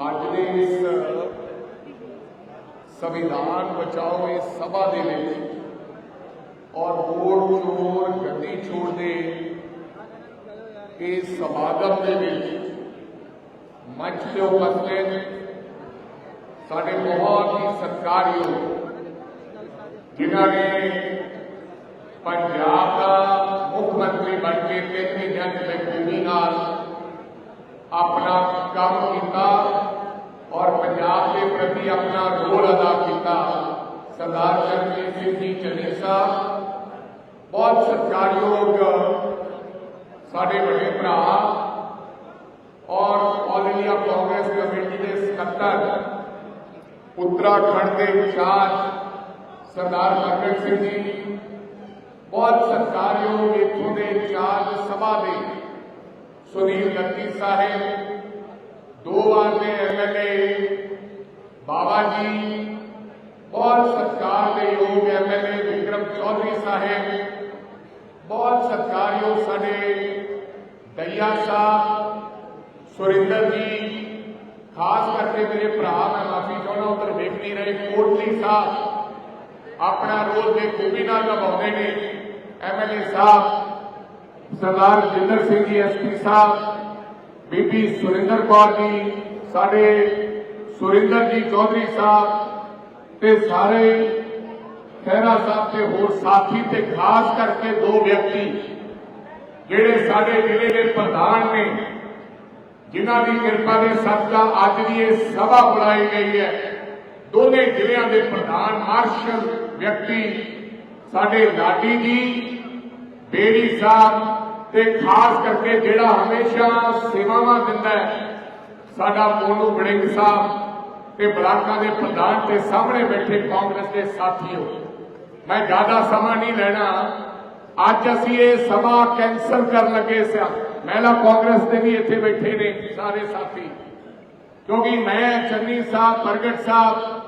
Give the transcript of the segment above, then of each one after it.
ਅੱਜ ਦੇ ਇਸ ਸੰਵਿਧਾਨ ਬਚਾਓ ਇਸ ਸਭਾ ਦੇ ਵਿੱਚ ਔਰ ਵੋਟ ਚੋਰ ਗੱਦੀ ਛੋੜ ਦੇ ਇਸ ਸਮਾਗਮ ਦੇ ਵਿੱਚ ਮੰਚ ਤੇ ਉਪਸਥਿਤ ਸਾਡੇ ਬਹੁਤ ਹੀ ਸਤਿਕਾਰਯੋਗ ਜਿਨ੍ਹਾਂ ਨੇ ਪੰਜਾਬ ਦਾ ਮੁੱਖ ਮੰਤਰੀ ਬਣ ਕੇ ਤਿੰਨ ਮਹੀਨਿਆਂ ਦੀ ਬਖੂਬੀ ਨਾਲ ਆਪਣਾ ਕੰਮ ਕੀਤਾ ਔਰ ਪੰਜਾਬ ਦੇ ਪ੍ਰਤੀ ਆਪਣਾ ਰੋਲ ਅਦਾ ਕੀਤਾ ਸਰਦਾਰ ਚਰਨਜੀਤ ਸਿੰਘ ਜੀ ਚੰਨੀ ਸਾਹਿਬ ਬਹੁਤ ਸਤਿਕਾਰਯੋਗ ਸਾਡੇ ਵੱਡੇ ਭਰਾ ਔਰ ਆਲ ਇੰਡੀਆ ਕਾਂਗਰਸ ਕਮੇਟੀ ਦੇ ਸਕੱਤਰ ਉੱਤਰਾਖੰਡ ਦੇ ਇੰਚਾਰਜ ਸਰਦਾਰ ਪ੍ਰਗਟ ਸਿੰਘ ਜੀ ਬਹੁਤ ਸਤਿਕਾਰਯੋਗ ਇੱਥੋਂ ਦੇ ਇੰਚਾਰਜ ਸਭਾ ਦੇ ਸੁਨੀਲ ਗੱਤੀ ਸਾਹਿਬ, ਦੋ ਵਾਰ ਦੇ ਐਮਐਲਏ ਬਾਬਾ ਜੀ, ਬਹੁਤ ਸਤਿਕਾਰ ਦੇ ਯੋਗ ਐਮਐਲਏ ਵਿਕਰਮ ਚੌਧਰੀ ਸਾਹਿਬ, ਬਹੁਤ ਸਤਿਕਾਰਯੋਗ ਸਾਡੇ ਦਈਆ ਸਾਹਿਬ, ਸੁਰਿੰਦਰ ਜੀ, ਖਾਸ ਕਰਕੇ ਮੇਰੇ ਭਰਾ ਮੈਂ ਮਾਫੀ ਚਾਹੁੰਦਾ ਉਧਰ ਵੇਖ ਨਹੀਂ ਰਹੇ, ਕੋਟਲੀ ਸਾਹਿਬ, ਆਪਣਾ ਰੋਲ ਦੇ ਖੂਬੀ ਨਾਲ ਨਿਭਾਉਂਦੇ ਨੇ ਐਮਐਲਏ ਸਾਹਿਬ। ਸਰਦਾਰ ਜਿੰਦਰ ਸਿੰਘ ਜੀ ਐਸਪੀ ਸਾਹਿਬ, ਬੀਬੀ ਸੁਰਿੰਦਰ ਕੌਰ ਜੀ, ਸਾਡੇ ਸੁਰਿੰਦਰ ਜੀ ਚੌਧਰੀ ਸਾਹਿਬ ਤੇ ਸਾਰੇ ਖਹਿਰਾ ਸਾਹਿਬ ਤੇ ਹੋਰ ਸਾਥੀ ਤੇ ਖਾਸ ਕਰਕੇ ਦੋ ਵਿਅਕਤੀ ਜਿਹੜੇ ਸਾਡੇ ਜ਼ਿਲ੍ਹੇ ਦੇ ਪ੍ਰਧਾਨ ਨੇ, ਜਿਨ੍ਹਾਂ ਦੀ ਕਿਰਪਾ ਦੇ ਸਦਕਾ ਅੱਜ ਦੀ ਇਹ ਸਭਾ ਬੁਲਾਈ ਗਈ ਹੈ। ਦੋਨੇ ਜ਼ਿਲ੍ਹਿਆਂ ਦੇ ਪ੍ਰਧਾਨ ਮਾਰਸ਼ਲ ਵਿਅਕਤੀ ਸਾਡੇ ਲਾਡੀ ਜੀ ਬੇੜੀ ਸਾਹਿਬ ਤੇ ਖਾਸ ਕਰਕੇ ਜਿਹੜਾ ਹਮੇਸ਼ਾ ਸੇਵਾਵਾਂ ਦਿੰਦਾ ਹੈ, ਸਾਡਾ ਮੋਨੂ ਬੜਿੰਗ ਸਾਹਿਬ ਤੇ ਬਲਾਕਾਂ ਦੇ ਪ੍ਰਧਾਨ ਤੇ ਸਾਹਮਣੇ ਬੈਠੇ ਕਾਂਗਰਸ ਦੇ ਸਾਥੀਓ, ਮੈਂ ਜ਼ਿਆਦਾ ਸਮਾਂ ਨਹੀਂ ਲੈਣਾ। ਅੱਜ ਅਸੀਂ ਇਹ ਸਭਾ ਕੈਂਸਲ ਕਰਨ ਲੱਗੇ ਸਿਆ ਮਹਿਲਾ ਕਾਂਗਰਸ ਦੇ ਵੀ ਇੱਥੇ ਬੈਠੇ ਨੇ ਸਾਰੇ ਸਾਥੀ। ਕਿਉਂਕਿ ਮੈਂ ਚੰਨੀ ਸਾਹਿਬ, ਪ੍ਰਗਟ ਸਾਹਿਬ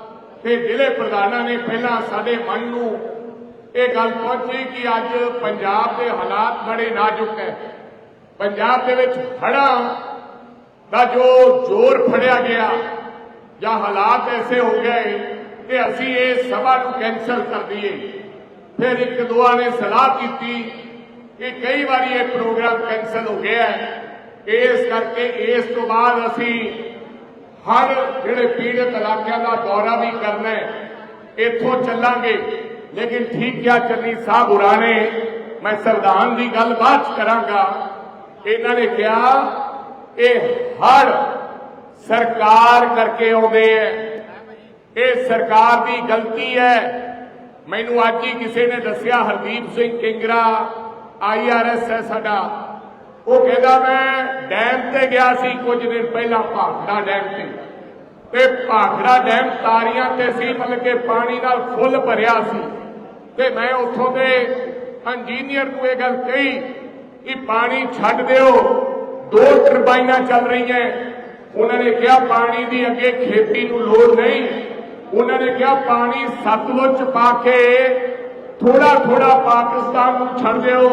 ਤੇ ਜ਼ਿਲ੍ਹੇ ਪ੍ਰਧਾਨਾਂ ਨੇ ਪਹਿਲਾਂ ਸਾਡੇ ਮਨ ਨੂੰ ਇਹ ਗੱਲ ਪਹੁੰਚੀ ਕਿ ਅੱਜ ਪੰਜਾਬ ਦੇ ਹਾਲਾਤ ਬੜੇ ਨਾਜ਼ੁਕ ਹੈ ਪੰਜਾਬ ਦੇ ਵਿੱਚ ਹੜ੍ਹਾਂ ਦਾ ਜੋ ਜ਼ੋਰ ਫੜਿਆ ਗਿਆ ਜਾਂ ਹਾਲਾਤ ਐਸੇ ਹੋ ਗਏ ਕਿ ਅਸੀਂ ਇਹ ਸਭਾ ਨੂੰ ਕੈਂਸਲ ਕਰ ਦਈਏ ਫਿਰ ਇੱਕ ਦੁਆ ਨੇ ਸਲਾਹ ਕੀਤੀ ਕਿ ਕਈ ਵਾਰੀ ਇਹ ਪ੍ਰੋਗਰਾਮ ਕੈਂਸਲ ਹੋ ਗਿਆ ਹੈ ਇਸ ਕਰਕੇ ਇਸ ਤੋਂ ਬਾਅਦ ਅਸੀਂ ਹਰ ਜਿਹੜੇ ਪੀੜਤ ਇਲਾਕਿਆਂ ਦਾ ਦੌਰਾ ਵੀ ਕਰਨਾ ਹੈ ਇੱਥੋਂ ਚੱਲਾਂਗੇ ਲੇਕਿਨ ਠੀਕ ਕਿਹਾ ਚੰਨੀ ਸਾਹਿਬ ਹੋਰਾਂ ਨੇ, ਮੈਂ ਸੰਵਿਧਾਨ ਦੀ ਗੱਲ ਬਾਅਦ ਚ ਕਰਾਂਗਾ। ਇਹਨਾਂ ਨੇ ਕਿਹਾ, ਇਹ ਹਰ ਸਰਕਾਰ ਕਰਕੇ ਆਉਂਦੇ ਐ। ਇਹ ਸਰਕਾਰ ਦੀ ਗਲਤੀ ਹੈ ਮੈਨੂੰ ਅੱਜ ਹੀ ਕਿਸੇ ਨੇ ਦੱਸਿਆ, ਹਰਦੀਪ ਸਿੰਘ ਕਿੰਗਰਾ ਆਈਆਰਐਸ ਹੈ ਸਾਡਾ। ਉਹ ਕਹਿੰਦਾ, ਮੈਂ ਡੈਮ ਤੇ ਗਿਆ ਸੀ ਕੁਝ ਦਿਨ ਪਹਿਲਾਂ, ਭਾਖੜਾ ਡੈਮ ਤੇ। ਤੇ ਭਾਖੜਾ ਡੈਮ ਤਾਰੀਆਂ ਤੇ ਸੀ, ਮਤਲਬ ਕਿ ਪਾਣੀ ਨਾਲ ਫੁੱਲ ਭਰਿਆ ਸੀ। ਤੇ ਮੈਂ ਉੱਥੋਂ ਦੇ ਇੰਜੀਨੀਅਰ ਨੂੰ ਇਹ ਗੱਲ ਕਹੀ ਕਿ ਪਾਣੀ ਛੱਡ ਦਿਓ। ਦੋ ਟਰਬਾਈਨਾਂ ਚੱਲ ਰਹੀਆਂ। ਉਹਨਾਂ ਨੇ ਕਿਹਾ ਪਾਣੀ ਦੀ ਅੱਗੇ ਖੇਤੀ ਨੂੰ ਲੋੜ ਨਹੀਂ। ਉਹਨਾਂ ਨੇ ਕਿਹਾ ਪਾਣੀ ਸਤਲੁਜ ਚ ਪਾ ਕੇ ਥੋੜਾ ਥੋੜਾ ਪਾਕਿਸਤਾਨ ਨੂੰ ਛੱਡ ਦਿਓ।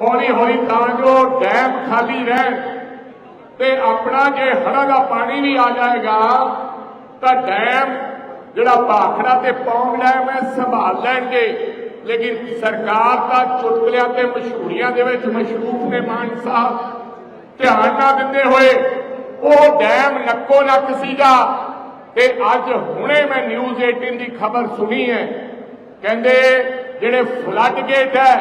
ਹੌਲੀ ਹੌਲੀ ਤਾਂ ਜੋ ਡੈਮ ਖਾਲੀ ਰਹਿਣ। ਤੇ ਆਪਣਾ ਜੇ ਹੜ੍ਹਾਂ ਦਾ ਪਾਣੀ ਵੀ ਆ ਜਾਏਗਾ, ਤਾਂ ਡੈਮ ਜਿਹੜਾ ਭਾਖੜਾ ਤੇ ਪੌਂਗ ਡੈਮ ਹੈ ਸੰਭਾਲ ਲੈਣਗੇ। ਲੇਕਿਨ ਸਰਕਾਰ ਤਾਂ ਚੁਟਕਲਿਆਂ ਤੇ ਮਸ਼ਹੂਰੀਆਂ ਦੇ ਵਿੱਚ ਮਸ਼ਰੂਫ ਨੇ ਮਾਨ ਸਾਹਿਬ, ਧਿਆਨ ਨਾ ਦਿੰਦੇ ਹੋਏ, ਉਹ ਡੈਮ ਨੱਕੋ ਨੱਕ ਸੀਗਾ। ਤੇ ਅੱਜ ਹੁਣੇ ਮੈਂ ਨਿਊਜ਼ 18 ਦੀ ਖਬਰ ਸੁਣੀ ਹੈ। ਕਹਿੰਦੇ ਜਿਹੜੇ ਫਲੱਡ ਗੇਟ ਹੈ,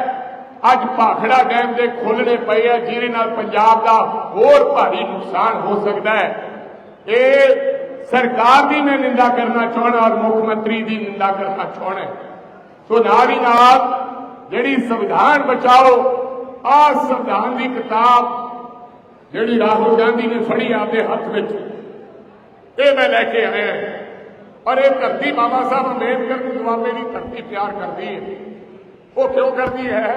ਅੱਜ ਭਾਖੜਾ ਡੈਮ ਦੇ ਖੋਲਣੇ ਪਏ ਆ, ਜਿਹਦੇ ਨਾਲ ਪੰਜਾਬ ਦਾ ਹੋਰ ਭਾਰੀ ਨੁਕਸਾਨ ਹੋ ਸਕਦਾ ਹੈ। ਇਹ ਸਰਕਾਰ ਦੀ ਮੈਂ ਨਿੰਦਾ ਕਰਨਾ ਚਾਹਣਾ ਔਰ ਮੁੱਖ ਮੰਤਰੀ ਦੀ ਨਿੰਦਾ ਕਰਨਾ ਚਾਹਣਾ ਸੋ ਨਾਲ ਹੀ ਨਾਲ ਜਿਹੜੀ ਸੰਵਿਧਾਨ ਬਚਾਓ, ਆ ਸੰਵਿਧਾਨ ਦੀ ਕਿਤਾਬ ਜਿਹੜੀ ਰਾਹੁਲ ਗਾਂਧੀ ਨੇ ਫੜੀ ਆਪਦੇ ਹੱਥ ਵਿੱਚ, ਇਹ ਮੈਂ ਲੈ ਕੇ ਆਇਆ ਔਰ ਇਹ ਧਰਤੀ ਬਾਬਾ ਸਾਹਿਬ ਅੰਬੇਦਕਰ ਨੂੰ ਦੁਆਬੇ ਦੀ ਧਰਤੀ ਪਿਆਰ ਕਰਦੀ ਹੈ। ਉਹ ਕਿਉਂ ਕਰਦੀ ਹੈ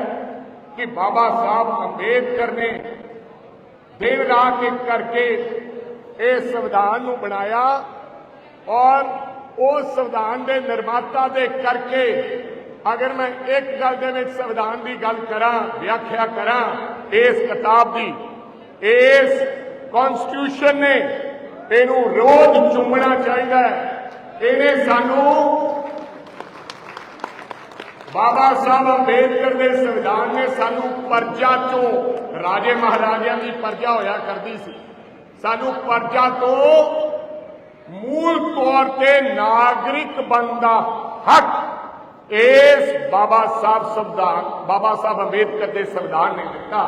ਕਿ ਬਾਬਾ ਸਾਹਿਬ ਅੰਬੇਦਕਰ ਨੇ ਦਿਨ ਰਾਤ ਇੱਕ ਕਰਕੇ ਇਸ ਸੰਵਿਧਾਨ ਨੂੰ ਬਣਾਇਆ ਔਰ ਉਸ ਸੰਵਿਧਾਨ ਦੇ ਨਿਰਮਾਤਾ ਦੇ ਕਰਕੇ ਅਗਰ ਮੈਂ ਇੱਕ ਗੱਲ ਦੇ ਵਿੱਚ ਸੰਵਿਧਾਨ ਦੀ ਗੱਲ ਕਰਾਂ, ਵਿਆਖਿਆ ਕਰਾਂ, ਇਸ ਕਿਤਾਬ ਦੀ, ਇਸ ਕਨਸਟੀਟਿਊਸ਼ਨ ਨੇ ਇਹਨੂੰ ਰੋਜ਼ ਚੁੰਮਣਾ ਚਾਹੀਦਾ ਹੈ। ਇਹਨੇ ਸਾਨੂੰ ਬਾਬਾ ਸਾਹਿਬ ਅੰਬੇਦਕਰ ਦੇ ਸੰਵਿਧਾਨ ਨੇ ਸਾਨੂੰ ਪਰਜਾ ਚੋਂ ਰਾਜੇ ਮਹਾਰਾਜਿਆਂ ਦੀ ਪਰਜਾ ਹੋਇਆ ਕਰਦੀ ਸੀ। ਸਾਨੂੰ ਪਰਜਾ ਤੋਂ ਮੂਲ ਤੌਰ ਤੇ ਨਾਗਰਿਕ ਬਣਨ ਦਾ ਹੱਕ ਇਸ ਬਾਬਾ ਸਾਹਿਬ ਸੰਵਿਧਾਨ, ਬਾਬਾ ਸਾਹਿਬ ਅੰਬੇਦਕਰ ਦੇ ਸੰਵਿਧਾਨ ਨੇ ਦਿੱਤਾ।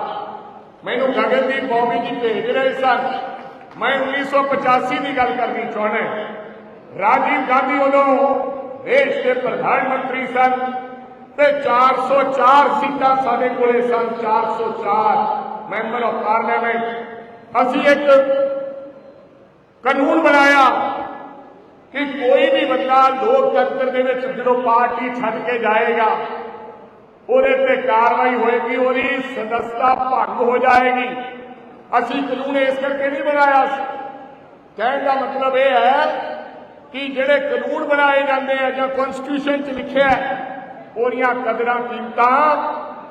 ਮੈਨੂੰ ਗਗਨਦੀਪ ਬੌਮੀ ਜੀ ਭੇਜ ਰਹੇ ਸਨ। ਮੈਂ 1985 ਦੀ ਗੱਲ ਕਰਨੀ ਚਾਹੁੰਦਾ ਰਾਜੀਵ ਗਾਂਧੀ ਉਦੋਂ ਦੇਸ਼ ਦੇ ਪ੍ਰਧਾਨ ਮੰਤਰੀ ਸਨ ਤੇ 404 ਸੀਟਾਂ ਸਾਡੇ ਕੋਲੇ ਸਨ 404 ਮੈਂਬਰ ਆਫ ਪਾਰਲੀਮੈਂਟ ਅਸੀਂ ਇੱਕ ਕਾਨੂੰਨ ਬਣਾਇਆ ਕਿ ਕੋਈ ਵੀ ਬੰਦਾ ਲੋਕਤੰਤਰ ਦੇ ਵਿੱਚ ਜਦੋਂ ਪਾਰਟੀ ਛੱਡ ਕੇ ਜਾਏਗਾ, ਉਹਦੇ ਤੇ ਕਾਰਵਾਈ ਹੋਏਗੀ, ਉਹਦੀ ਸਦਸਤਾ ਭੰਗ ਹੋ ਜਾਏਗੀ। ਅਸੀਂ ਕਾਨੂੰਨ ਇਸ ਕਰਕੇ ਨਹੀਂ ਬਣਾਇਆ। ਸੀ ਕਹਿਣ ਦਾ ਮਤਲਬ ਇਹ ਹੈ ਕਿ ਜਿਹੜੇ ਕਾਨੂੰਨ ਬਣਾਏ ਜਾਂਦੇ ਆ ਜਾਂ ਕਨਸਟੀਟਿਊਸ਼ਨ 'ਚ ਲਿਖਿਆ ਉਹਦੀਆਂ ਕਦਰਾਂ ਕੀਮਤਾਂ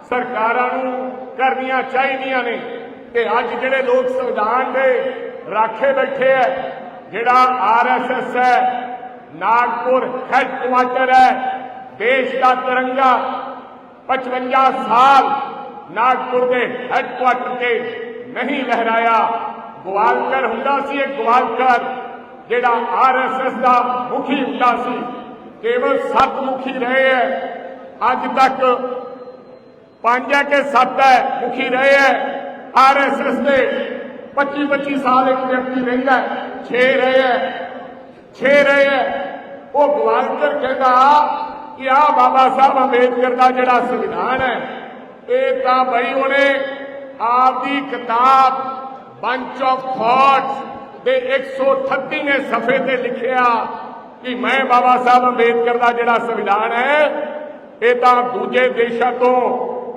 ਸਰਕਾਰਾਂ ਨੂੰ ਕਰਨੀਆਂ ਚਾਹੀਦੀਆਂ ਨੇ। ਤੇ ਅੱਜ ਜਿਹੜੇ ਲੋਕ ਸੰਵਿਧਾਨ ਦੇ ਰਾਖੇ ਬੈਠੇ ਐ, ਜਿਹੜਾ ਆਰਐਸਐਸ ਹੈ ਨਾਗਪੁਰ ਹੈਡਕੁਆਟਰ ਹੈ ਦੇਸ਼ ਦਾ ਤਿਰੰਗਾ 55 ਸਾਲ ਨਾਗਪੁਰ ਦੇ ਹੈਡਕੁਆਟਰ ਤੇ ਨਹੀਂ ਲਹਿਰਾਇਆ। ਗਵਾਲਕਰ ਹੁੰਦਾ ਸੀ ਇਹ ਗਵਾਲਕਰ, ਜਿਹੜਾ ਆਰਐਸਐਸ ਦਾ ਮੁਖੀ ਹੁੰਦਾ ਸੀ। ਕੇਵਲ ਸੱਤ ਮੁਖੀ ਰਹੇ ਹੈ ਅੱਜ ਤੱਕ ਪੰਜ ਹੈ ਕਿ ਸੱਤ ਹੈ ਮੁਖੀ ਰਹੇ ਹੈ ਆਰਐਸਐਸ ਦੇ 25 25 ਸਾਲ ਇੱਕ ਵਿਅਕਤੀ ਰਹਿੰਦਾ 6 ਰਹੇ ਹੈ 6 ਰਹੇ ਹੈ। ਉਹ ਗਵਾਲਕਰ ਕਹਿੰਦਾ ਕਿ ਆ ਬਾਬਾ ਸਾਹਿਬ ਅੰਬੇਦਕਰ ਦਾ ਜਿਹੜਾ ਸੰਵਿਧਾਨ ਹੈ, ਇਹ ਤਾਂ ਬਈ ਉਹਨੇ ਆਪਦੀ ਕਿਤਾਬ ਬੰਚ ਆਫ ਥਾਟਸ ਦੇ 138ਵੇਂ ਸਫੇ ਤੇ ਲਿਖਿਆ ਕਿ ਮੈਂ ਬਾਬਾ ਸਾਹਿਬ ਅੰਬੇਦਕਰ ਦਾ ਜਿਹੜਾ ਸੰਵਿਧਾਨ ਹੈ, ਇਹ ਤਾਂ ਦੂਜੇ ਦੇਸ਼ਾਂ ਤੋਂ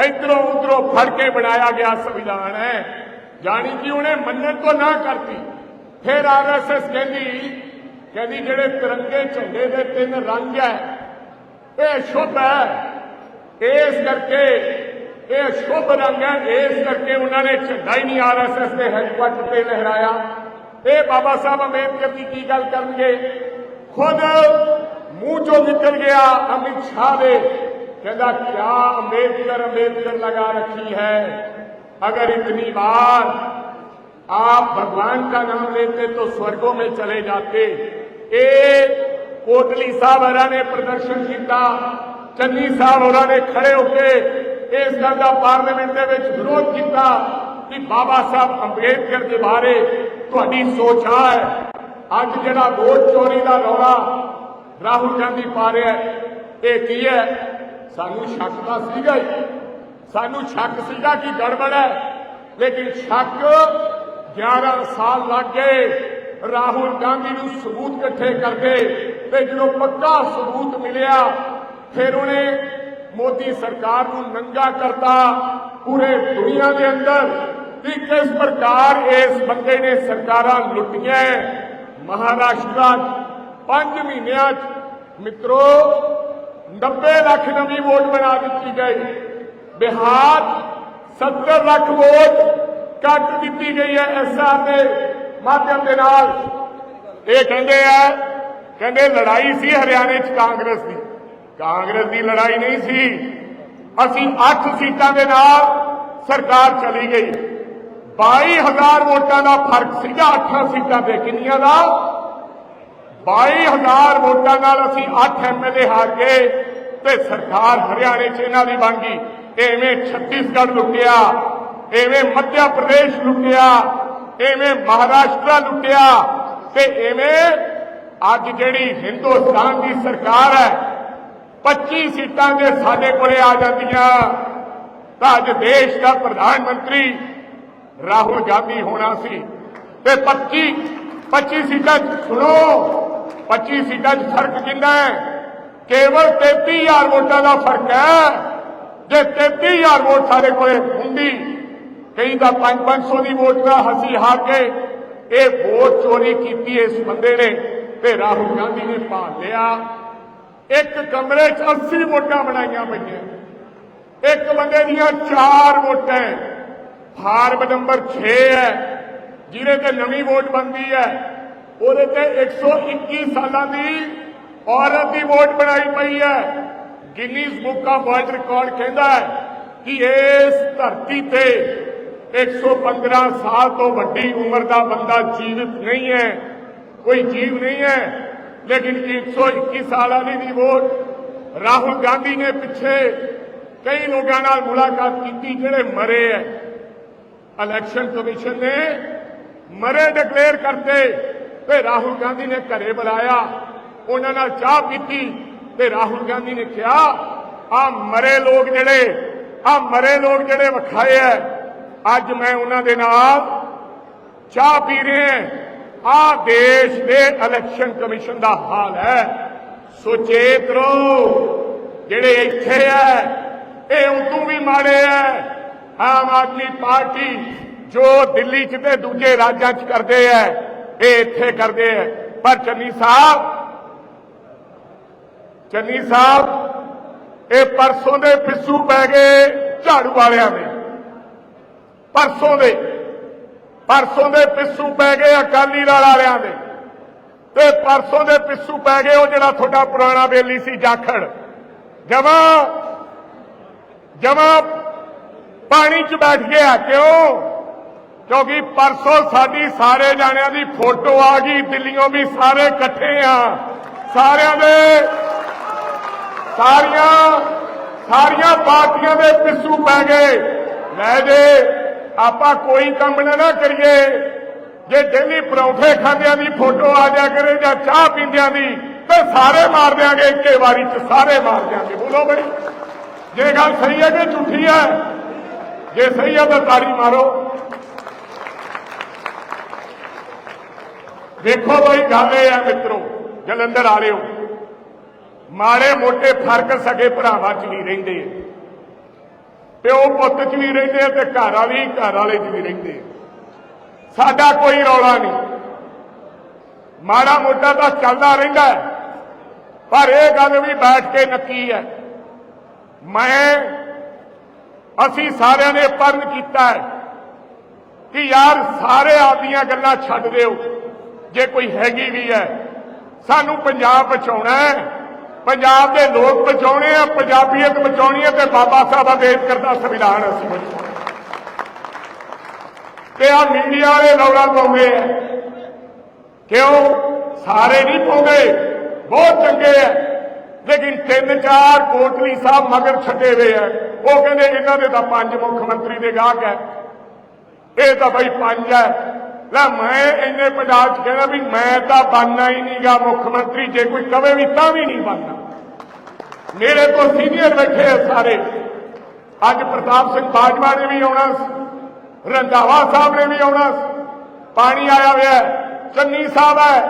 ਇਧਰੋਂ ਉਧਰੋਂ ਫੜ ਕੇ ਬਣਾਇਆ ਗਿਆ ਸੰਵਿਧਾਨ ਹੈ। ਜਾਣੀ ਕਿ ਉਹਨੇ ਮੰਨਣ ਤੋਂ ਨਾ ਕਰਤੀ। ਫਿਰ ਆਰਐਸਐਸ ਕਹਿੰਦੀ ਕਹਿੰਦੀ ਜਿਹੜੇ ਤਿਰੰਗੇ ਝੰਡੇ ਦੇ ਤਿੰਨ ਰੰਗ ਹੈ, ਇਹ ਸ਼ੁਭ ਹੈ। ਇਸ ਕਰਕੇ, ਇਹ ਸ਼ੁਭ ਰੰਗ ਹੈ। ਇਸ ਕਰਕੇ ਉਹਨਾਂ ਨੇ ਝੰਡਾ ਹੀ ਨਹੀਂ ਆਰਐਸਐਸ ਦੇ ਹੈਡਕੁਆਟਰ ਤੇ ਲਹਿਰਾਇਆ। ਇਹ ਬਾਬਾ ਸਾਹਿਬ ਅੰਬੇਦਕਰ ਦੀ ਕੀ ਗੱਲ ਕਰਨਗੇ? ਖੁਦ ਮੂੰਹ ਚੋਂ ਨਿਕਲ ਗਿਆ ਅਮਿਤ ਸ਼ਾਹ ਦੇ कहता क्या अम्बेडकर अम्बेडकर लगा रखी है अगर इतनी बार आप भगवान का नाम लेते तो स्वर्गों में चले जाते एक कोटली साहब होरा ने प्रदर्शन किया चन्नी साहब होरा ने खड़े होके इस गल का पार्लीमेंट विरोध किया कि बाबा साहब अंबेडकर के बारे थोड़ी सोच है अज जरा वोट चोरी का रौला राहुल गांधी पा रहा है ये की है ਸਾਨੂੰ ਸ਼ੱਕ ਤਾਂ ਸੀਗਾ ਹੀ। ਸਾਨੂੰ ਸ਼ੱਕ ਸੀਗਾ ਕਿ ਗੜਬੜ ਹੈ। ਲੇਕਿਨ ਸ਼ੱਕ 11 ਸਾਲ ਲੱਗ ਗਏ। ਰਾਹੁਲ ਗਾਂਧੀ ਨੂੰ ਸਬੂਤ ਇਕੱਠੇ ਕਰਦੇ ਤੇ ਜਦੋਂ ਪੱਕਾ ਸਬੂਤ ਮਿਲਿਆ, ਫਿਰ ਉਹਨੇ ਮੋਦੀ ਸਰਕਾਰ ਨੂੰ ਨੰਗਾ ਕਰਤਾ ਪੂਰੇ ਦੁਨੀਆ ਦੇ ਅੰਦਰ ਕਿ ਕਿਸ ਪ੍ਰਕਾਰ ਇਸ ਬੰਦੇ ਨੇ ਸਰਕਾਰਾਂ ਲੁੱਟੀਆਂ ਮਹਾਰਾਸ਼ਟਰ 5 ਮਹੀਨਿਆਂ 'ਚ ਮਿੱਤਰੋ 90 ਲੱਖ ਨਵੀਂ ਵੋਟ ਬਣਾ ਦਿੱਤੀ ਗਈ। ਬਿਹਾਰ 70 ਲੱਖ ਵੋਟ ਕੱਟ ਦਿੱਤੀ ਗਈ ਹੈ ਐਸਆਰ ਦੇ ਮਾਧਿਅਮ ਦੇ ਨਾਲ। ਇਹ ਕਹਿੰਦੇ ਆ, ਕਹਿੰਦੇ ਲੜਾਈ ਸੀ ਹਰਿਆਣੇ 'ਚ ਕਾਂਗਰਸ ਦੀ। ਕਾਂਗਰਸ ਦੀ ਲੜਾਈ ਨਹੀਂ ਸੀ। ਅਸੀਂ 8 ਸੀਟਾਂ ਦੇ ਨਾਲ ਸਰਕਾਰ ਚਲੀ ਗਈ। 22000 ਵੋਟਾਂ ਦਾ ਫ਼ਰਕ ਸੀਗਾ 8 ਸੀਟਾਂ ਤੇ। ਕਿੰਨੀਆਂ ਦਾ? 22000 ਵੋਟਾਂ ਨਾਲ ਅਸੀਂ 8 ਐਮਐਲਏ ਹਾਰ ਗਏ ਤੇ ਸਰਕਾਰ ਹਰਿਆਣੇ 'ਚ ਇਹਨਾਂ ਦੀ ਬਣ ਗਈ। ਐਵੇਂ ਛੱਤੀਸਗੜ੍ਹ ਲੁੱਟਿਆ, ਐਵੇਂ ਮੱਧਿਆ ਪ੍ਰਦੇਸ਼ ਲੁੱਟਿਆ, ਐਵੇਂ ਮਹਾਰਾਸ਼ਟਰ ਲੁੱਟਿਆ ਤੇ ਐਵੇਂ ਅੱਜ ਜਿਹੜੀ ਹਿੰਦੁਸਤਾਨ ਦੀ ਸਰਕਾਰ ਹੈ 25 ਸੀਟਾਂ ਦੇ ਸਾਡੇ ਕੋਲੇ ਆ ਜਾਂਦੀਆਂ, ਤਾਂ ਅੱਜ ਦੇਸ਼ ਦਾ ਪ੍ਰਧਾਨ ਮੰਤਰੀ ਰਾਹੁਲ ਗਾਂਧੀ ਹੋਣਾ ਸੀ। ਤੇ 25 25 ਸੀਟਾਂ ਸੁਣੋ 25 ਸੀਟਾਂ 'ਚ ਫ਼ਰਕ ਕਿੰਨਾ ਹੈ? ਕੇਵਲ 33000 ਵੋਟਾਂ ਦਾ ਫ਼ਰਕ ਹੈ। ਜੇ 33000 ਵੋਟ ਸਾਡੇ ਕੋਲੇ ਹੁੰਦੀ, ਕਈ ਦਾ 5-500 ਦੀ ਵੋਟ ਦਾ ਹਸੀ ਹਾਰ ਕੇ ਇਹ ਵੋਟ ਚੋਰੀ ਕੀਤੀ ਇਸ ਬੰਦੇ ਨੇ ਤੇ ਰਾਹੁਲ ਗਾਂਧੀ ਨੇ ਭਾਲ ਲਿਆ। ਇੱਕ ਕਮਰੇ 'ਚ 80 ਵੋਟਾਂ ਬਣਾਈਆਂ ਪਈਆਂ। ਇੱਕ ਬੰਦੇ ਦੀਆਂ ਚਾਰ ਵੋਟਾਂ ਫਾਰਮ ਨੰਬਰ 6 ਹੈ। ਜਿਹਦੇ ਤੇ ਨਵੀਂ ਵੋਟ ਬਣਦੀ ਹੈ। ਉਹਦੇ ਤੇ 121 ਸਾਲਾਂ ਦੀ ਔਰਤ ਦੀ ਵੋਟ ਬਣਾਈ ਪਈ ਹੈ। Guinness book of world record ਕਹਿੰਦਾ ਹੈ ਕਿ ਇਸ ਧਰਤੀ ਤੇ 115 ਸਾਲ ਤੋਂ ਵੱਡੀ ਉਮਰ ਦਾ ਬੰਦਾ ਜੀਵਿਤ ਨਹੀਂ ਹੈ, ਕੋਈ ਜੀਵ ਨਹੀਂ ਹੈ, ਲੇਕਿਨ 121 ਸਾਲਾਂ ਦੀ ਦੀ ਵੋਟ ਰਾਹੁਲ ਗਾਂਧੀ ਨੇ ਪਿੱਛੇ ਕਈ ਲੋਕਾਂ ਨਾਲ ਮੁਲਾਕਾਤ ਕੀਤੀ ਜਿਹੜੇ ਮਰੇ ਹੈ। ਇਲੈਕਸ਼ਨ ਕਮਿਸ਼ਨ ਨੇ ਮਰੇ, ਡਿਕਲੇਅਰ ਕਰਤੇ। ਤੇ ਰਾਹੁਲ ਗਾਂਧੀ ਨੇ ਘਰੇ ਬੁਲਾਇਆ, ਉਹਨਾਂ ਨਾਲ ਚਾਹ ਪੀਤੀ ਤੇ ਰਾਹੁਲ ਗਾਂਧੀ ਨੇ ਕਿਹਾ, ਆ ਮਰੇ ਲੋਕ ਜਿਹੜੇ, ਆ ਮਰੇ ਲੋਕ ਜਿਹੜੇ ਵਿਖਾਏ ਐ, ਅੱਜ ਮੈਂ ਉਹਨਾਂ ਦੇ ਨਾਲ ਚਾਹ ਪੀ ਰਹੇ ਆ ਦੇਸ਼ ਦੇ ਇਲੈਕਸ਼ਨ ਕਮਿਸ਼ਨ ਦਾ ਹਾਲ ਹੈ ਸੁਚੇਤ ਰਹੋ ਜਿਹੜੇ ਇੱਥੇ ਐ, ਇਹ ਉਦੋਂ ਵੀ ਮਾੜੇ ਐ। ਆਮ ਆਦਮੀ ਪਾਰਟੀ ਜੋ ਦਿੱਲੀ 'ਚ ਤੇ ਦੂਜੇ ਰਾਜਾਂ 'ਚ ਕਰਦੇ ਐ ਇਹ ਇੱਥੇ ਕਰਦੇ ਐ ਪਰ ਚੰਨੀ ਸਾਹਿਬ ਚੰਨੀ ਸਾਹਿਬ, ਇਹ ਪਰਸੋਂ ਦੇ ਪਿੱਛੂ ਪੈ ਗਏ ਝਾੜੂ ਵਾਲਿਆਂ ਦੇ। ਪਰਸੋਂ ਦੇ ਪਰਸੋਂ ਦੇ ਪਿੱਛੂ ਪੈ ਗਏ ਅਕਾਲੀ ਦਲ ਵਾਲਿਆਂ ਦੇ। ਤੇ ਪਰਸੋਂ ਦੇ ਪਿੱਛੂ ਪੈ ਗਏ ਉਹ ਜਿਹੜਾ ਤੁਹਾਡਾ ਪੁਰਾਣਾ ਬੇਲੀ ਸੀ, ਜਾਖੜ। ਜਮਾ ਜਮਾ ਪਾਣੀ 'ਚ ਬੈਠ ਗਿਆ, ਕਿਉਂ? ਕਿਉਂਕਿ ਪਰਸੋਂ ਸਾਡੀ ਸਾਰੇ ਜਾਣਿਆਂ ਦੀ ਫੋਟੋ ਆ ਗਈ, ਦਿੱਲੀੋਂ ਵੀ ਸਾਰੇ ਇਕੱਠੇ ਆ। ਸਾਰਿਆਂ ਦੇ, ਸਾਰੀਆਂ ਸਾਰੀਆਂ ਪਾਰਟੀਆਂ ਦੇ ਪਿੱਛੂ ਪੈ ਗਏ। ਲੈ ਜੇ ਆਪਾਂ ਕੋਈ ਕੰਮ ਨਾ ਕਰੀਏ, ਜੇ ਡੇਲੀ ਪਰੌਂਠੇ ਖਾਂਦਿਆਂ ਦੀ ਫੋਟੋ ਆ ਜਾ ਕਰੇ ਜਾਂ ਚਾਹ ਪੀਂਦਿਆਂ ਦੀ, ਤੇ ਸਾਰੇ ਮਾਰ ਦਿਆਂਗੇ, ਇੱਕੇ ਵਾਰੀ ਚ ਸਾਰੇ ਮਾਰ ਦਿਆਂਗੇ। ਬੋਲੋ ਬਈ, ਜੇ ਗੱਲ ਸਹੀ ਹੈ ਕਿ ਝੂਠੀ ਹੈ? ਜੇ ਸਹੀ ਹੈ ਤਾਂ ਤਾੜੀ ਮਾਰੋ। ਦੇਖੋ ਬਈ ਗੱਲ ਇਹ ਹੈ ਮਿੱਤਰੋ, ਜਲੰਧਰ ਆ ਰਹੇ ਹੋ ਮਾੜੇ ਮੋਟੇ ਫ਼ਰਕ ਸਕੇ ਭਰਾਵਾਂ ਚ ਵੀ ਰਹਿੰਦੇ ਆ। ਪਿਓ ਪੁੱਤ ਚ ਵੀ ਰਹਿੰਦੇ ਆ ਤੇ ਘਰ ਵਾਲੀ ਘਰ ਵਾਲੇ ਚ ਵੀ ਰਹਿੰਦੇ ਆ। ਸਾਡਾ ਕੋਈ ਰੌਲਾ ਨਹੀਂ। ਮਾੜਾ ਮੋਟਾ ਤਾਂ ਚੱਲਦਾ ਰਹਿੰਦਾ ਪਰ ਇਹ ਗੱਲ ਵੀ ਬੈਠ ਕੇ ਨੱਕੀ ਹੈ। ਮੈਂ, ਅਸੀਂ ਸਾਰਿਆਂ ਨੇ ਪਰਨ ਕੀਤਾ ਕਿ ਯਾਰ ਸਾਰੇ ਆਪਦੀਆਂ ਗੱਲਾਂ ਛੱਡ ਦਿਓ। ਜੇ ਕੋਈ ਹੈਗੀ ਵੀ ਹੈ, ਸਾਨੂੰ ਪੰਜਾਬ ਬਚਾਉਣਾ ਹੈ। ਪੰਜਾਬ ਦੇ ਲੋਕ ਬਚਾਉਣੇ ਆ, ਪੰਜਾਬੀਅਤ ਬਚਾਉਣੀ ਹੈ ਤੇ ਬਾਬਾ ਸਾਹਿਬ ਅੰਬੇਦਕਰ ਦਾ ਸੰਵਿਧਾਨ ਅਸੀਂ ਬਚਾਉਣਾ। ਤੇ ਆ ਮੀਡੀਆ ਵਾਲੇ ਰੌਲਾ ਪਾਉਂਦੇ ਆ। ਕਿਉਂ? ਸਾਰੇ ਨਹੀਂ ਪਾਉਂਦੇ, ਬਹੁਤ ਚੰਗੇ ਆ। ਲੇਕਿਨ ਤਿੰਨ ਚਾਰ ਕੋਟਲੀ ਸਾਹਿਬ ਮਗਰ ਛੱਡੇ ਹੋਏ ਆ। ਉਹ ਕਹਿੰਦੇ ਇਹਨਾਂ ਦੇ ਤਾਂ ਪੰਜ ਮੁੱਖ ਮੰਤਰੀ ਦੇ ਗਾਹਕ ਹੈ ਇਹ ਤਾਂ ਬਈ ਪੰਜ ਹੈ ਲੈ ਮੈਂ ਇੰਨੇ ਪੰਜਾਬ ਚ ਕਹਿੰਦਾ ਵੀ ਮੈਂ ਤਾਂ ਬਣਨਾ ਹੀ ਨਹੀਂਗਾ, ਮੁੱਖ ਮੰਤਰੀ ਜੇ ਕੋਈ ਕਵੇ ਵੀ ਤਾਂ ਵੀ ਨਹੀਂ ਬਣਨਾ। ਮੇਰੇ ਤੋਂ ਸੀਨੀਅਰ ਬੈਠੇ ਆ ਸਾਰੇ। ਅੱਜ ਪ੍ਰਤਾਪ ਸਿੰਘ ਬਾਜਵਾ ਨੇ ਵੀ ਆਉਣਾ ਸੀ, ਰੰਧਾਵਾ ਸਾਹਿਬ ਨੇ ਵੀ ਆਉਣਾ ਸੀ। ਪਾਣੀ ਆਇਆ ਹੋਇਆ ਚੰਨੀ ਸਾਹਿਬ ਹੈ,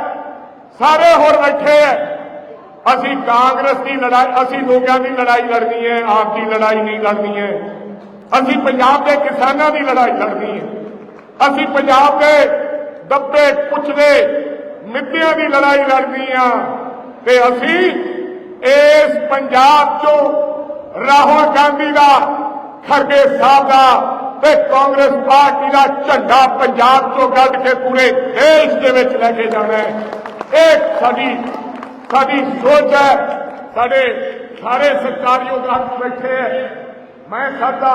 ਸਾਰੇ ਹੋਰ ਬੈਠੇ ਹੈ। ਅਸੀਂ ਕਾਂਗਰਸ ਦੀ ਲੜਾਈ, ਅਸੀਂ ਲੋਕਾਂ ਦੀ ਲੜਾਈ ਲੜਨੀ ਹੈ, ਆਪ ਦੀ ਲੜਾਈ ਨਹੀਂ ਲੜਨੀ ਹੈ। ਅਸੀਂ ਪੰਜਾਬ ਦੇ ਕਿਸਾਨਾਂ ਦੀ ਲੜਾਈ ਲੜਨੀ ਹੈ। ਅਸੀਂ ਪੰਜਾਬ ਦੇ ਦੱਬੇ ਕੁਚਲੇ ਮਿੱਤਿਆਂ ਦੀ ਲੜਾਈ ਲੜਨੀ ਆ ਤੇ ਅਸੀਂ ਇਸ ਪੰਜਾਬ ਚੋਂ ਰਾਹੁਲ ਗਾਂਧੀ ਦਾ ਖਰਗੇ ਸਾਹਿਬ ਦਾ ਤੇ ਕਾਂਗਰਸ ਪਾਰਟੀ ਦਾ ਝੰਡਾ ਪੰਜਾਬ ਚੋਂ ਗੱਡ ਕੇ ਪੂਰੇ ਦੇਸ਼ ਦੇ ਵਿੱਚ ਲੈ ਕੇ ਜਾਣਾ ਹੈ। ਇਹ ਸਾਡੀ ਸਾਡੀ ਸੋਚ ਹੈ। ਸਾਡੇ ਸਾਰੇ ਸਰਕਾਰੀਓ ਹੱਥ ਬੈਠੇ ਹੈ। ਮੈਂ ਸਾਡਾ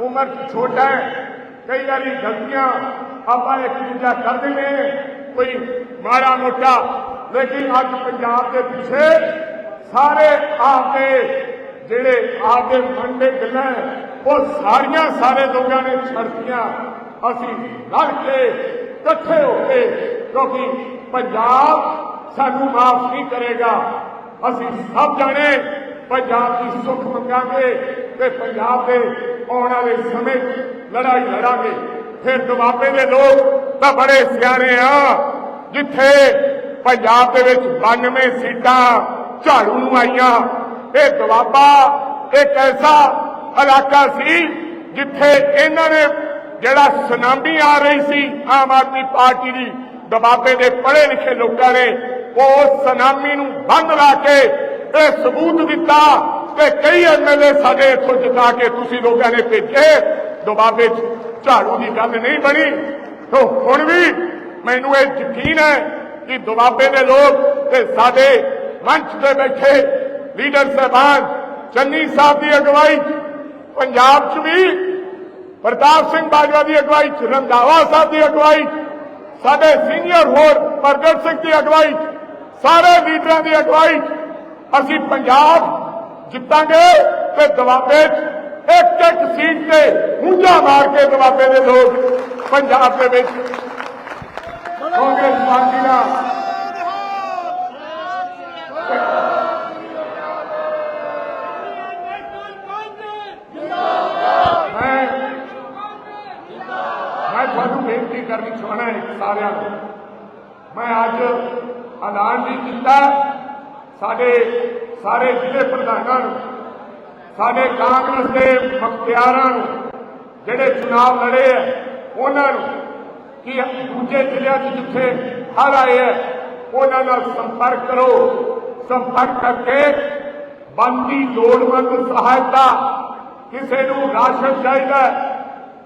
ਉਮਰ ਛੋਟਾ ਹੈ। ਕਈ ਵਾਰੀ ਗਲਤੀਆਂ ਆਪਾਂ ਇੱਕ ਦੂਜਾ ਕਰ ਦਿੰਦੇ ਕੋਈ ਮਾੜਾ ਮੋਟਾ। ਲੇਕਿਨ ਅੱਜ ਪੰਜਾਬ ਦੇ ਪਿੱਛੇ ਸਾਰੇ ਆਪਦੇ ਜਿਹੜੇ ਆਪਦੇ ਮਨ ਦੇ ਗੱਲਾਂ ਉਹ ਸਾਰੀਆਂ ਸਾਰੇ ਲੋਕਾਂ ਨੇ ਛੱਡਤੀਆਂ। ਅਸੀਂ ਰਲ ਕੇ, ਇਕੱਠੇ ਹੋ ਕੇ, ਕਿਉਂਕਿ ਪੰਜਾਬ ਸਾਨੂੰ ਮਾਫ ਨਹੀਂ ਕਰੇਗਾ। ਅਸੀਂ ਸਭ ਜਾਣੇ ਪੰਜਾਬ ਦੀ ਸੁੱਖ ਮੰਗਾਂਗੇ। ਤੇ ਪੰਜਾਬ ਦੇ ਆਉਣ ਵਾਲੇ ਸਮੇਂ 'ਚ ਲੜਾਈ ਲੜਾਂਗੇ। ਫਿਰ ਦੁਆਬੇ ਦੇ ਲੋਕ ਤਾਂ ਬੜੇ ਸਿਆਣੇ ਆ, ਜਿੱਥੇ ਪੰਜਾਬ ਦੇ ਵਿੱਚ 92 ਸੀਟਾਂ ਝਾੜੂ ਨੂੰ ਆਈਆਂ। ਇਹ ਦੁਆਬਾ ਇੱਕ ਐਸਾ ਇਲਾਕਾ ਸੀ ਜਿੱਥੇ ਇਹਨਾਂ ਨੇ ਜਿਹੜਾ ਸੁਨਾਮੀ ਆ ਰਹੀ ਸੀ ਆਮ ਆਦਮੀ ਪਾਰਟੀ ਦੀ ਦਬਾਬੇ ਦੇ ਪੜ੍ਹੇ ਲਿਖੇ ਲੋਕਾਂ ਨੇ, ਉਹ ਸੁਨਾਮੀ ਨੂੰ ਬੰਦ ਲਾ ਕੇ ਇਹ ਸਬੂਤ ਦਿੱਤਾ ਕਿ ਕਈ ਐਮਐਲਏ ਸਾਡੇ ਇੱਥੋਂ ਜਿਤਾ ਕੇ ਤੁਸੀਂ ਲੋਕਾਂ ਨੇ ਭੇਜੇ ਦਬਾਬੇ 'ਚ ਝਾੜੂ ਦੀ ਗੱਲ ਨਹੀਂ ਬਣੀ। ਤੋ ਹੁਣ ਵੀ ਮੈਨੂੰ ਇਹ ਯਕੀਨ ਹੈ ਕਿ ਦੁਬਾਬੇ ਦੇ ਲੋਕ ਤੇ ਸਾਡੇ ਮੰਚ ਤੇ ਬੈਠੇ ਲੀਡਰ ਸਾਹਿਬਾਨ ਚੰਨੀ ਸਾਹਿਬ ਦੀ ਅਗਵਾਈ 'ਚ, ਪੰਜਾਬ 'ਚ ਵੀ ਪ੍ਰਤਾਪ ਸਿੰਘ ਬਾਜਵਾ ਦੀ ਅਗਵਾਈ 'ਚ ਰੰਧਾਵਾ ਸਾਹਿਬ ਦੀ ਅਗਵਾਈ ਸਾਡੇ ਸੀਨੀਅਰ ਹੋਰ ਪ੍ਰਗਟ ਸਿੰਘ ਦੀ ਅਗਵਾਈ 'ਚ, ਸਾਰੇ ਲੀਡਰਾਂ ਦੀ ਅਗਵਾਈ 'ਚ ਅਸੀਂ ਪੰਜਾਬ ਜਿੱਤਾਂਗੇ ਤੇ ਦਵਾਬੇ 'ਚ ਇੱਕ ਇੱਕ ਸੀਟ ਤੇ ਮੂੰਝਾ ਮਾਰ ਕੇ ਦਵਾਬੇ ਦੇ ਲੋਕ ਪੰਜਾਬ ਦੇ ਵਿੱਚ ਕਾਂਗਰਸ ਪਾਰਟੀ ਦਾ ਮੈਂ ਮੈਂ ਤੁਹਾਨੂੰ ਬੇਨਤੀ ਕਰਨੀ ਚਾਹਣਾ ਸਾਰਿਆਂ ਨੂੰ। ਮੈਂ ਅੱਜ ਐਲਾਨ ਵੀ ਕੀਤਾ। ਸਾਡੇ ਸਾਰੇ ਜ਼ਿਲ੍ਹੇ ਪ੍ਰਧਾਨਾਂ ਨੂੰ, ਸਾਡੇ ਕਾਂਗਰਸ ਦੇ ਮੁਖਤਿਆਰਾਂ ਨੂੰ, ਜਿਹੜੇ ਚੁਣਾਵ ਲੜੇ ਆ ਉਹਨਾਂ ਨੂੰ ਕਿ ਦੂਜੇ ਜ਼ਿਲ੍ਹਿਆਂ 'ਚ ਜਿੱਥੇ ਹਰ ਆਏ ਹੈ, ਉਹਨਾਂ ਨਾਲ ਸੰਪਰਕ ਕਰੋ। ਸੰਪਰਕ ਕਰਕੇ ਬੰਦੀ ਲੋੜਵੰਦ ਸਹਾਇਤਾ ਕਿਸੇ ਨੂੰ ਰਾਸ਼ਨ ਚਾਹੀਦਾ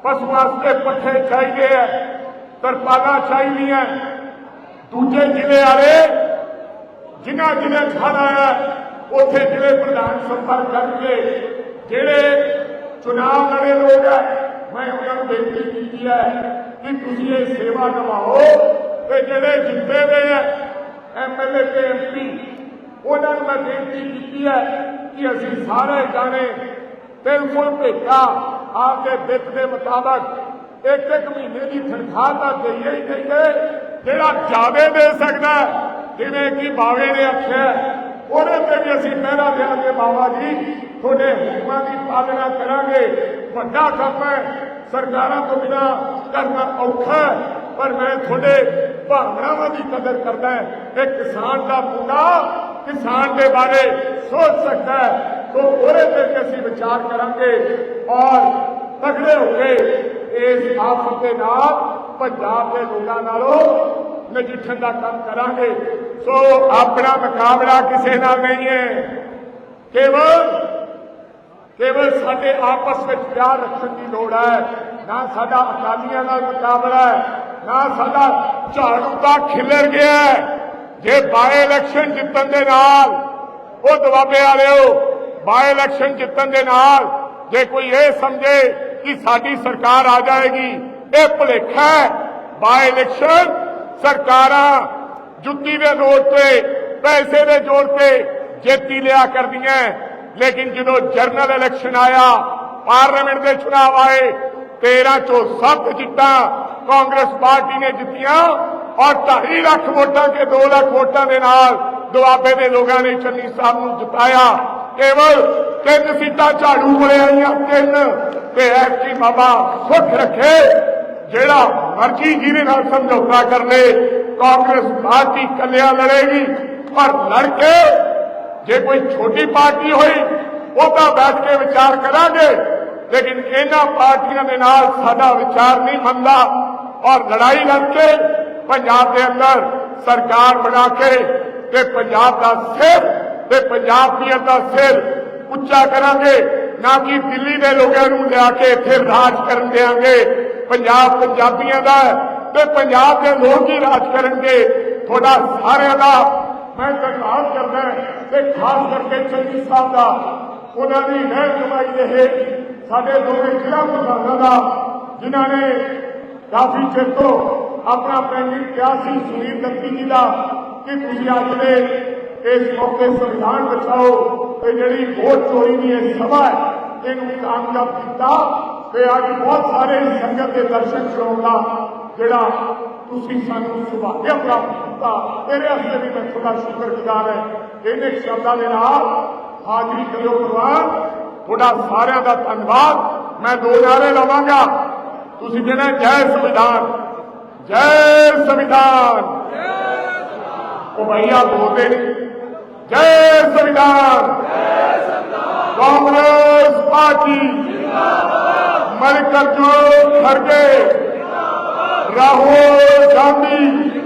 ਪਸ਼ੂ ਵਾਸਤੇ ਪੱਠੇ ਚਾਹੀਦੇ ਹੈ, ਤਰਪਾਲਾਂ ਚਾਹੀਦੀਆਂ ਦੂਜੇ ਜ਼ਿਲ੍ਹੇ ਵਾਲੇ ਜਿਨ੍ਹਾਂ ਜ਼ਿਲ੍ਹੇ 'ਚ ਹੜ੍ਹ ਆਇਆ ਉੱਥੇ ਜ਼ਿਲ੍ਹੇ ਪ੍ਰਧਾਨ ਸੰਪਰਕ ਕਰਕੇ ਜਿਹੜੇ ਚੁਣਾਵ ਲੜੇ ਲੋਕ ਹੈ ਮੈਂ ਉਹਨਾਂ ਨੂੰ ਬੇਨਤੀ ਕੀਤੀ ਹੈ ਕਿ ਤੁਸੀਂ ਇਹ ਸੇਵਾ ਨਿਭਾਓ ਤੇ ਜਿਹੜੇ ਜਿੱਤੇ ਦੇ ਹੈ ਐਮਐਲਏ ਤੇ ਐਮਪੀ ਉਹਨਾਂ ਨੂੰ ਮੈਂ ਬੇਨਤੀ ਕੀਤੀ ਹੈ ਕਿ ਅਸੀਂ ਸਾਰੇ ਜਾਣੇ ਟੈਲੀਫੋਨ ਭੇਜਾ ਆਪਦੇ ਵਿੱਤ ਦੇ ਮੁਤਾਬਕ ਇੱਕ ਇੱਕ ਮਹੀਨੇ ਦੀ ਤਨਖਾਹ ਤਾਂ ਦੇਈਏ ਹੀ ਦੇਈਏ ਜਿਹੜਾ ਜਾਵੇ ਦੇ ਸਕਦਾ, ਜਿਵੇਂ ਕਿ ਬਾਵੇ ਨੇ ਆਖਿਆ ਉਹਦੇ ਤੇ ਵੀ ਅਸੀਂ ਪਹਿਰਾ ਦੇਵਾਂਗੇ ਬਾਬਾ ਜੀ। ਤੁਹਾਡੇ ਹੁਕਮਾਂ ਦੀ ਪਾਲਣਾ ਕਰਾਂਗੇ। ਵੱਡਾ ਕੰਮ ਹੈ। ਸਰਕਾਰਾਂ ਤੋਂ ਬਿਨਾ ਕਰਨਾ ਔਖਾ ਪਰ ਮੈਂ ਤੁਹਾਡੇ ਭਾਵਨਾਵਾਂ ਦੀ ਕਦਰ ਕਰਦਾ ਹਾਂ। ਕਿਸਾਨ ਦਾ ਮੁੰਡਾ ਕਿਸਾਨ ਦੇ ਬਾਰੇ ਸੋਚ ਸਕਦਾ ਹੈ। ਤੋਂ ਉਹਦੇ ਤੇ ਅਸੀਂ ਵਿਚਾਰ ਕਰਾਂਗੇ। ਔਰ ਤਗੜੇ ਹੋ ਕੇ ਇਸ ਆਫਤ ਦੇ ਨਾਲ, ਪੰਜਾਬ ਦੇ ਲੋਕਾਂ ਨਾਲੋਂ ਨਜਿੱਠਣ ਦਾ ਕੰਮ ਕਰਾਂਗੇ। ਸੋ ਆਪਣਾ ਮੁਕਾਬਲਾ ਕਿਸੇ ਨਾਲ ਨਹੀਂ ਹੈ। ਕੇਵਲ ਕੇਵਲ ਸਾਡੇ ਆਪਸ ਵਿੱਚ ਪਿਆਰ ਰੱਖਣ ਦੀ ਲੋੜ ਹੈ। ਨਾ ਸਾਡਾ ਅਕਾਲੀਆਂ ਨਾਲ ਮੁਕਾਬਲਾ ਹੈ, ਨਾ ਸਾਡਾ ਝਾੜੂ ਦਾ ਖਿਲਰ ਗਿਆ ਜੇ ਬਾਏ ਇਲੈਕਸ਼ਨ ਜਿੱਤਣ ਦੇ ਨਾਲ, ਉਹ ਦਬਾਬੇ ਵਾਲਿਓ ਬਾਏ ਇਲੈਕਸ਼ਨ ਜਿੱਤਣ ਦੇ ਨਾਲ, ਜੇ ਕੋਈ ਇਹ ਸਮਝੇ ਕਿ ਸਾਡੀ ਸਰਕਾਰ ਆ ਜਾਏਗੀ, ਇਹ ਭੁਲੇਖਾ ਹੈ। ਬਾਏ ਇਲੈਕਸ਼ਨ ਸਰਕਾਰਾਂ ਜੁੱਤੀ ਦੇ ਨੋਟ ਤੇ, ਪੈਸੇ ਦੇ ਜ਼ੋਰ ਤੇ ਜੇਤੀ ਲਿਆ ਕਰਦੀਆਂ। ਲੇਕਿਨ ਜਦੋਂ ਜਨਰਲ ਇਲੈਕਸ਼ਨ ਆਇਆ ਪਾਰਲੀਮੈਂਟ ਦੇ ਚੁਣਾਵ ਆਏ 13 ਚੋਂ 7 ਜਿੱਤਾਂ ਕਾਂਗਰਸ ਪਾਰਟੀ ਨੇ ਜਿੱਤੀਆਂ ਔਰ 2.5 ਲੱਖ ਵੋਟਾਂ ਕੇ 2 ਲੱਖ ਵੋਟਾਂ ਦੇ ਨਾਲ ਦੁਆਬੇ ਦੇ ਲੋਕਾਂ ਨੇ ਚੰਨੀ ਸਾਹਿਬ ਨੂੰ ਜਿਤਾਇਆ। ਕੇਵਲ ਤਿੰਨ ਸੀਟਾਂ ਝਾੜੂ ਕੋਲੇ ਆਈਆਂ, ਤਿੰਨ। ਤੇ ਐਸੀ ਬਾਬਾ ਸੁੱਖ ਰੱਖੇ। ਜਿਹੜਾ ਮਰਜ਼ੀ ਜਿਹਦੇ ਨਾਲ ਸਮਝੌਤਾ ਕਰ ਲੇ, ਕਾਂਗਰਸ ਪਾਰਟੀ ਕੱਲਿਆ ਲੜੇਗੀ, ਪਰ ਲੜ ਕੇ ਜੇ ਕੋਈ ਛੋਟੀ ਪਾਰਟੀ ਹੋਈ, ਉਹ ਤਾਂ ਬੈਠ ਕੇ ਵਿਚਾਰ ਕਰਾਂਗੇ। ਲੇਕਿਨ ਇਹਨਾਂ ਪਾਰਟੀਆਂ ਦੇ ਨਾਲ ਸਾਡਾ ਵਿਚਾਰ ਨਹੀਂ ਮੰਨਦਾ। ਔਰ ਲੜਾਈ ਲੜ ਕੇ ਪੰਜਾਬ ਦੇ ਅੰਦਰ ਸਰਕਾਰ ਬਣਾ ਕੇ ਤੇ ਪੰਜਾਬ ਦਾ ਸਿਰ ਤੇ ਪੰਜਾਬੀਅਤ ਦਾ ਸਿਰ ਉੱਚਾ ਕਰਾਂਗੇ, ਨਾ ਕਿ ਦਿੱਲੀ ਦੇ ਲੋਕਾਂ ਨੂੰ ਲਿਆ ਕੇ ਇੱਥੇ ਰਾਜ ਕਰਨ ਦੇਾਂਗੇ ਪੰਜਾਬ ਪੰਜਾਬੀਆਂ ਦਾ ਤੇ ਪੰਜਾਬ ਦੇ ਲੋਕ ਹੀ ਰਾਜ ਕਰਨਗੇ? ਤੁਹਾਡਾ ਸਾਰਿਆਂ ਦਾ ਮੈਂ ਧੰਨਵਾਦ ਕਰਦਾ ਤੇ ਖਾਸ ਕਰਕੇ ਚੰਗੀ ਸਾਹਿਬ ਦਾ। ਉਹਨਾਂ ਦੀ ਰਹਿਨੁਮਾਈ ਰਹੇ ਸਾਡੇ ਦੋਵੇਂ ਜ਼ਿਲ੍ਹਾ ਪ੍ਰਧਾਨਾਂ ਦਾ, ਜਿਨ੍ਹਾਂ ਨੇ ਕਾਫੀ ਚਿਰ ਤੋਂ ਆਪਣਾ ਪੈਂਡਿੰਗ ਕਿਹਾ ਸੀ ਸੁਨੀਲ ਦੱਤੀ ਜੀ ਦਾ ਕਿ ਤੁਸੀਂ ਅੱਜ ਦੇ ਇਸ ਮੌਕੇ ਸੰਵਿਧਾਨ ਬਚਾਓ ਤੇ ਜਿਹੜੀ ਵੋਟ ਚੋਰੀ ਦੀ ਇਹ ਸਭਾ ਹੈ, ਇਹਨੂੰ ਕਾਮਯਾਬ ਕੀਤਾ। ਤੇ ਅੱਜ ਬਹੁਤ ਸਾਰੇ ਸੰਗਤ ਦੇ ਦਰਸ਼ਨ ਕਰਾਉਣ ਦਾ ਜਿਹੜਾ ਤੁਸੀਂ ਸਾਨੂੰ ਸੁਭਾਗਿਆ ਪ੍ਰਾਪਤ ਕੀਤਾ। ਇਹਦੇ ਵਾਸਤੇ ਵੀ ਮੈਂ ਤੁਹਾਡਾ ਸ਼ੁਕਰਗੁਜ਼ਾਰ ਹਾਂ। ਇਹਨੇ ਸ਼ਬਦਾਂ ਦੇ ਨਾਲ ਹਾਜ਼ਰੀ ਕਰਿਓ ਪ੍ਰਵਾਨ ਤੁਹਾਡਾ ਸਾਰਿਆਂ ਦਾ ਧੰਨਵਾਦ। ਮੈਂ ਦੋ ਨਾਰੇ ਲਵਾਂਗਾ। ਤੁਸੀਂ ਜਿਹੜਾ ਜੈ ਸੰਵਿਧਾਨ। ਜੈ ਸੰਵਿਧਾਨ। ਉਹ ਭਈਆ ਬੋਲਦੇ ਨਹੀਂ। ਜੈ ਸੰਵਿਧਾਨ। ਕਾਂਗਰਸ ਪਾਰਟੀ। ਮਲਿਕ ਅਰਜੁਨ ਖੜਗੇ ਰਾਹੁਲ ਗਾਂਧੀ